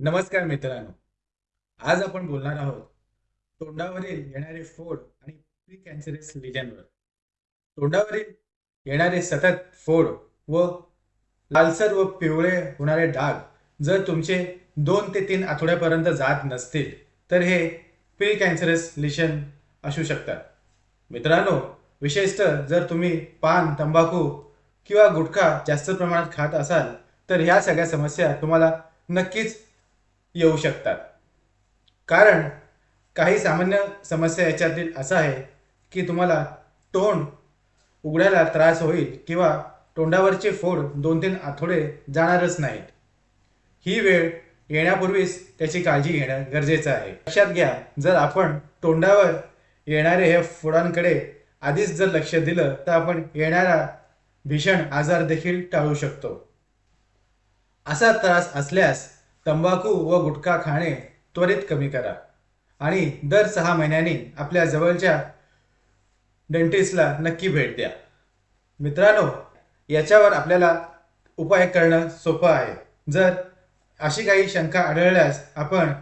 नमस्कार मित्रांनो. आज आपण बोलणार आहोत तोंडावरील येणारे फोड आणि प्री कॅन्सरस लिजनवर तोंडावरील येणारे सतत फोड व लालसर व पिवळे होणारे डाग जर तुमचे दोन ते तीन आठवड्यापर्यंत जात नसतील तर हे प्री कॅन्सरस लिशन असू शकतात. मित्रांनो विशेषतः जर तुम्ही पान तंबाखू किंवा गुटखा जास्त प्रमाणात खात असाल तर ह्या सगळ्या समस्या तुम्हाला नक्कीच येऊ शकतात. कारण काही सामान्य समस्या याच्यातील असं आहे की तुम्हाला तोंड उघडायला त्रास होईल किंवा तोंडावरचे फोड दोन तीन आठवडे जाणारच नाहीत. ही वेळ येण्यापूर्वीच त्याची काळजी घेणं गरजेचं आहे. लक्षात घ्या जर आपण तोंडावर येणारे हे फोडांकडे आधीच जर लक्ष दिलं तर आपण येणारा भीषण आजार देखील टाळू शकतो. असा त्रास असल्यास तंबाखू व गुटखा खाणे त्वरित कमी करा. आणि दर सहा महिन्यांनी आपल्या जवळच्या डेंटिस्टला नक्की भेट द्या. मित्रांनो याच्यावर आपल्याला उपाय करणं सोपं आहे. जर अशी काही शंका आढळल्यास आपण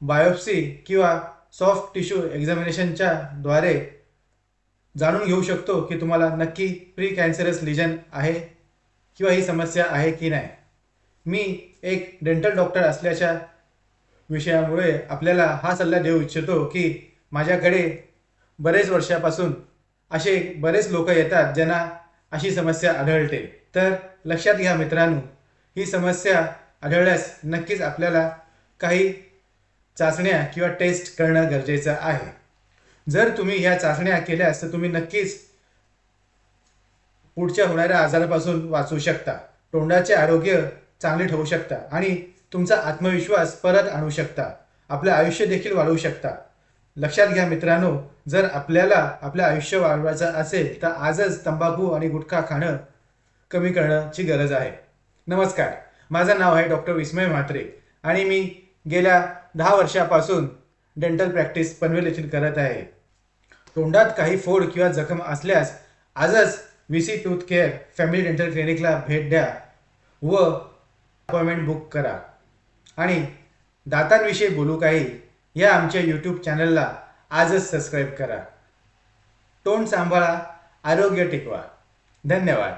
बायोप्सी किंवा सॉफ्ट टिश्यू एक्झामिनेशनच्या द्वारे जाणून घेऊ शकतो की तुम्हाला नक्की प्री कॅन्सरस लिजन आहे किंवा ही समस्या आहे की नाही. मी एक डेंटल डॉक्टर असल्याच्या विषयामुळे आपल्याला हा सल्ला देऊ इच्छितो की माझ्याकडे बरेच वर्षापासून असे बरेच लोक येतात ज्यांना अशी समस्या आढळते. तर लक्षात घ्या मित्रांनो ही समस्या आढळल्यास नक्कीच आपल्याला काही चाचण्या किंवा टेस्ट करणं गरजेचं आहे. जर तुम्ही ह्या चाचण्या केल्यास तर तुम्ही नक्कीच पुढच्या होणाऱ्या आजारापासून वाचू शकता. तोंडाचे आरोग्य चांगले ठेवू शकता आणि तुमचा आत्मविश्वास परत आणू शकता. आपलं आयुष्य देखील वाढवू शकता. लक्षात घ्या मित्रांनो जर आपल्याला आपलं आयुष्य वाढवायचं असेल तर आजच तंबाखू आणि गुटखा खाणं कमी करण्याची गरज आहे. नमस्कार माझं नाव आहे डॉक्टर विस्मय म्हात्रे आणि मी गेल्या दहा वर्षापासून डेंटल प्रॅक्टिस पनवेल येथील करत आहे. तोंडात काही फोड किंवा जखम असल्यास आजच V C tooth care family dental क्लिनिकला भेट द्या व अपॉइंटमेंट बुक करा. आणि दातांविषयी बोलू काही या आमच्या यूट्यूब चॅनलला आजच सबस्क्राईब करा. तोंड सांभाळा आरोग्य टिकवा. धन्यवाद.